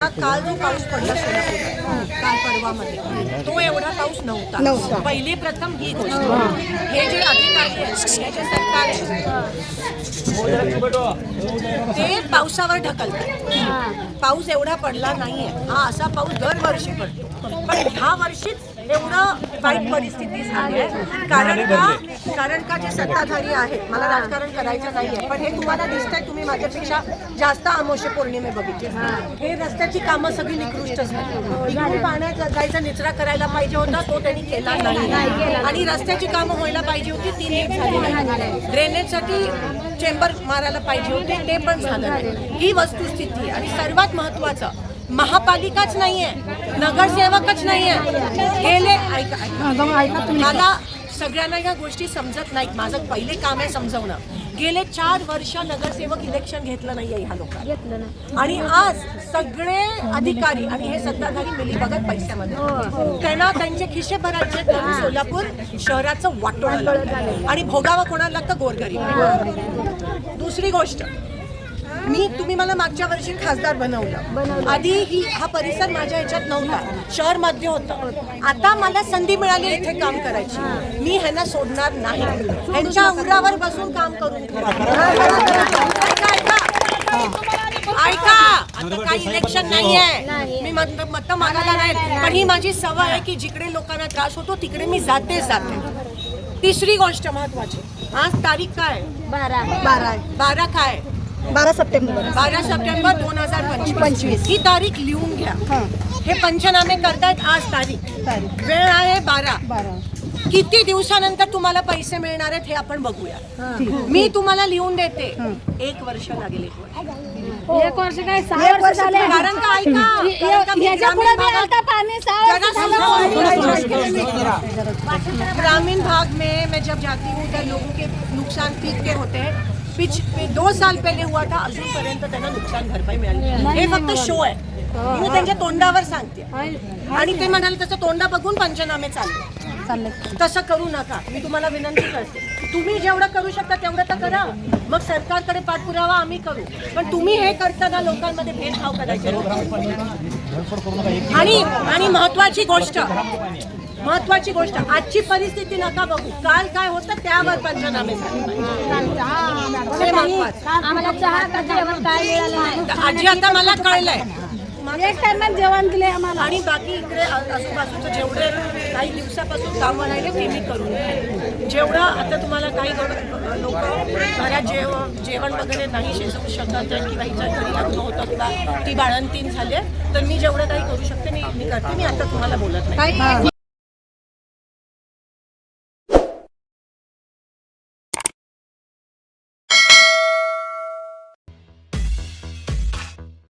काल जो पाऊस पडला सोलापुरात, काल परवामध्ये तो एवढा पाऊस नव्हता. पहिली प्रथम ही गोष्ट. हे जे अधिकारी जे सरकार ते पावसावर ढकलतात. पाऊस एवढा पडला नाहीये. हा असा पाऊस दरवर्षी पडतो. पण ह्या वर्षीच एवढं वाईट परिस्थिती झाली आहे. कारण का? कारण का जे सत्ताधारी आहेत मला राजकारण करायचं नाहीये पण हे तुम्हाला दिसतंय तुम्ही माझ्यापेक्षा जास्त आमोशे पौर्णिमे बघितले हे रस्त्याची कामं सगळी निकृष्ट झाली. इकडून पाण्यात जायचा निचरा करायला पाहिजे होता तो त्यांनी केला नाही. आणि रस्त्याची कामं व्हायला पाहिजे होती ती नीट झाली नाही. ड्रेनेजसाठी चेंबर मारायला पाहिजे होते ते पण झालं नाही. ही वस्तुस्थिती आहे. आणि सर्वात महत्वाचं महापालिकाच नाहीये. नगरसेवकच नाहीये. गेले ऐका ऐका. मला सगळ्यांना ह्या गोष्टी समजत नाहीत. माझं पहिले काम आहे समजवणं. गेले चार वर्ष नगरसेवक इलेक्शन घेतलं नाहीये ह्या लोकांनी. आणि आज सगळे अधिकारी आणि हे सत्ताधारी मिली बघत पैशामध्ये त्यांना त्यांचे खिशे भरायचे म्हणून सोलापूर शहराचं वाटोळं आणि भोगावं कोणाला लागतं? गोरगरीब. दुसरी गोष्ट मी तुम्ही मला मागच्या वर्षी खासदार बनवलं. आधी ही हा परिसर माझ्या ह्याच्यात नव्हता. शहरमध्ये होतं. आता मला संधी मिळाली इथे काम करायची. मी ह्यांना सोडणार नाही. ह्यांच्या उरावर बसून काम करून ऐका, आता काही इलेक्शन नाहीये. मी मत मत मागायला नाही. पण ही माझी सवय आहे की जिकडे लोकांना त्रास होतो तिकडे मी जातेच जाते. तिसरी गोष्ट महत्वाची. आज तारीख काय? बारा. बारा. आहे बारा काय? बारा सप्टेंबर. बारा सप्टेंबर दोन हजार पंचवीस. ही तारीख लिहून घ्या. हे. पंचनामे करतायत आज तारीख. तारीख. वेळ आहे बारा. बारा. किती दिवसानंतर तुम्हाला पैसे मिळणार आहेत हे आपण बघूया. मी तुम्हाला लिहून देते. एक वर्ष लागेल एक वर्ष. एक वर्ष काय? सहा वर्ष झाले. कारण का ऐका मी आता पाणी। ग्रामीण भाग में मैं जब जाती हूँ उधर लोगों के नुकसान पीक के होते हैं। पिछ दो साल पहले हुआ था अजूनपर्यंत त्यांना नुकसान भरपाई मिळाली हे फक्त शो आहे. मी त्यांच्या तोंडावर सांगते. आणि ते म्हणाले त्याचं तोंडा बघून पंचनामे चालले. तसं करू नका. मी तुम्हाला विनंती करते. तुम्ही जेवढं करू शकता तेवढं तर करा. मग सरकारकडे पाठपुरावा आम्ही करू. पण तुम्ही हे करताना लोकांमध्ये भेदभाव करायचे. आणि आणि महत्वाची गोष्ट महत्वाची गोष्ट आजची परिस्थिती नका बघू. काल काय होतं त्यावर पंचनामे आजी आता मला कळलंय. एक टाइम जेवण दिले आम्हाला. आणि बाकी इकडे आजूबाजूचं जेवढे काही दिवसापासून काम राहिले ते मी करून. जेवढं आता तुम्हाला काही लोक घरात जेव जेवण वगैरे नाही शिजवू शकत किंवा हिच्या घरी लग्न होतं किंवा ती बाळंतीन झाली तर मी जेवढं काही करू शकते मी मी करते. मी आता तुम्हाला बोलत नाही.